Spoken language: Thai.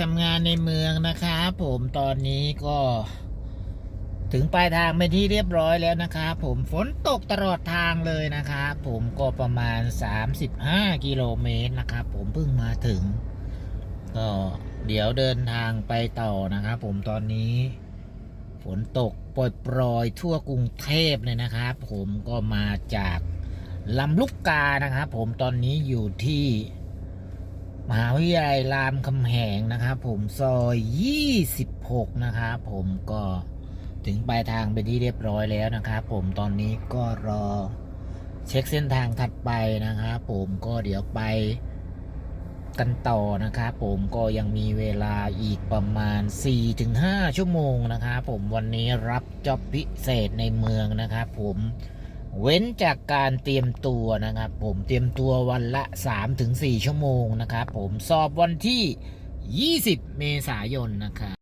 ทำงานในเมืองนะครับผมตอนนี้ก็ ถึงปลายทางเป็นที่เรียบร้อยแล้วนะครับผมฝนตกตลอดทางเลยนะครับผมก็ประมาณ 35 กิโลเมตรนะครับผมเพิ่งมาถึง ก็เดี๋ยวเดินทางไปต่อนะครับผมตอนนี้ ฝนตกปล่อยทั่วกรุงเทพเลยนะครับผมก็มาจากลำลูกกานะครับผมตอนนี้อยู่ที่ มหาวิทยาลัยรามคำแหงนะครับผมซอย 26 นะครับผมก็ถึงปลายทางเป็นที่เรียบร้อยแล้วนะครับผมตอนนี้ก็รอเช็คเส้นทางถัดไปนะครับผมก็เดี๋ยวไปกันต่อนะครับผมก็ยังมีเวลาอีกประมาณ 4-5 ชั่วโมงนะครับผมวันนี้รับจ็อบพิเศษในเมืองนะครับผม เว้นจากการเตรียมตัวนะครับ ผมเตรียมตัววันละ 3-4 ชั่วโมงนะครับ ผมสอบวันที่ 20 เมษายนนะครับ